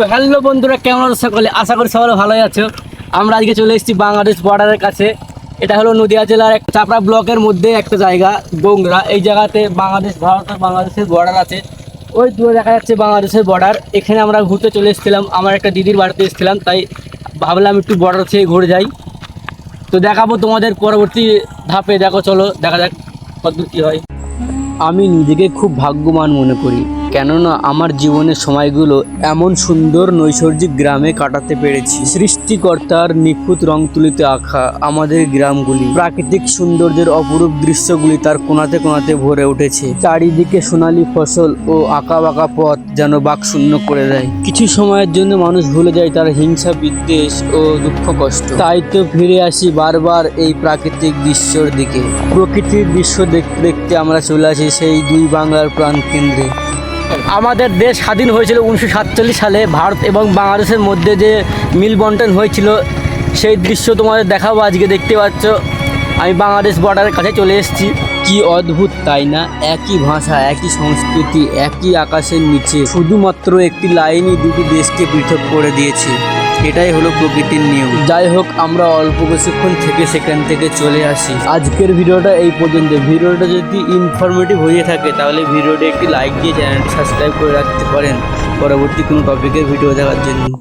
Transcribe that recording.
তো হ্যালো বন্ধুরা, কেমন আছো সকলে? আশা করি সকলে ভালোই আছো। আমরা আজকে চলে এসেছি বাংলাদেশ বর্ডারের কাছে। এটা হলো নদিয়া জেলার এক চাপড়া ব্লকের মধ্যে একটা জায়গা গোংরা এই জায়গাতে বাংলাদেশ, ভারত আর বাংলাদেশের বর্ডার আছে। ওই দূরে দেখা যাচ্ছে বাংলাদেশের বর্ডার এখানে আমরা ঘুরতে চলে এসেছিলাম। আমার একটা দিদির বাড়িতে এসেছিলাম, তাই ভাবলাম একটু বর্ডার থেকে ঘুরে যাই। তো দেখাবো তোমাদের পরবর্তী ধাপে। দেখো, চলো, দেখা যাক কতদূর কী হয়। আমি নিজেকে খুব ভাগ্যবান মনে করি। কেননা আমার জীবনের সময়গুলো এমন সুন্দর নৈসর্গিক গ্রামে কাটাতে পেরেছি। সৃষ্টিকর্তার নিখুঁত রং তুলিতে আঁকা আমাদের গ্রামগুলি। প্রাকৃতিক সৌন্দর্যের অপরূপ দৃশ্যগুলি তার কোনাতে কোনাতে ভরে উঠেছে। চারিদিকে সোনালী ফসল ও আঁকা বাঁকা পথ যেন বাক শূন্য করে দেয়। কিছু সময়ের জন্য মানুষ ভুলে যায় তার হিংসা, বিদ্বেষ ও দুঃখ, কষ্ট। তাই তো ফিরে আসি বারবার এই প্রাকৃতিক দৃশ্যর দিকে। প্রকৃতির দৃশ্য দেখতে দেখতে আমরা চলে আসি সেই দুই বাংলার প্রাণ কেন্দ্রে আমাদের দেশ স্বাধীন হয়েছিল উনিশশো সাতচল্লিশ সালে। ভারত এবং বাংলাদেশের মধ্যে যে মিল বন্টন হয়েছিল, সেই দৃশ্য তোমাদের দেখাবো আজকে, দেখতে পাচ্ছ। আমি বাংলাদেশ বর্ডারের কাছে চলে এসেছি। কি অদ্ভুত, তাই না? একই ভাষা, একই সংস্কৃতি, একই আকাশের নিচে। শুধুমাত্র একটি লাইনই দুটি দেশকে পৃথক করে দিয়েছে। এটাই হলো প্রকৃতির নিয়ম। যাই হোক, আমরা অল্প কিছুক্ষণ থেকে সেখান থেকে চলে আসি। আজকের ভিডিওটা এই পর্যন্ত। ভিডিওটা যদি ইনফরমেটিভ হয়ে থাকে, তাহলে ভিডিওটা একটি লাইক দিয়ে চ্যানেলটি সাবস্ক্রাইব করে রাখতে পারেন। পরবর্তী কোনো টপিকের ভিডিও দেখার জন্য।